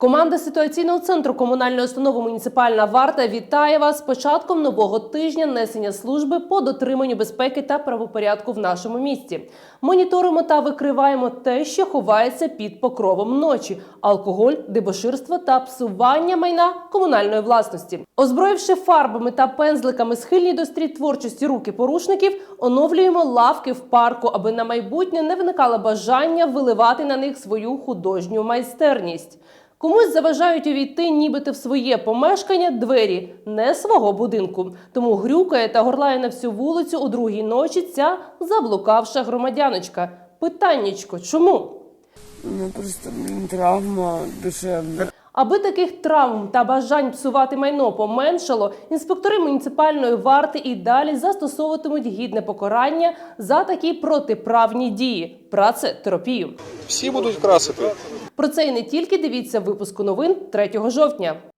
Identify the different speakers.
Speaker 1: Команда ситуаційного центру комунальної установи муніципальна варта вітає вас з початком нового тижня несення служби по дотриманню безпеки та правопорядку в нашому місті. Моніторимо та викриваємо те, що ховається під покровом ночі: алкоголь, дебоширство та псування майна комунальної власності. Озброївши фарбами та пензликами схильні до стріт творчості руки порушників, оновлюємо лавки в парку, аби на майбутнє не виникало бажання виливати на них свою художню майстерність. Комусь заважають увійти нібито в своє помешкання двері не свого будинку. Тому грюкає та горлає на всю вулицю у другій ночі ця заблукавша громадяночка. Питаннячко, чому?
Speaker 2: Ну просто блін, травма душевна.
Speaker 1: Аби таких травм та бажань псувати майно поменшало, інспектори муніципальної варти і далі застосовуватимуть гідне покарання за такі протиправні дії працетерапію.
Speaker 3: Всі будуть красити.
Speaker 1: Про це і не тільки дивіться в випуску новин 3 жовтня.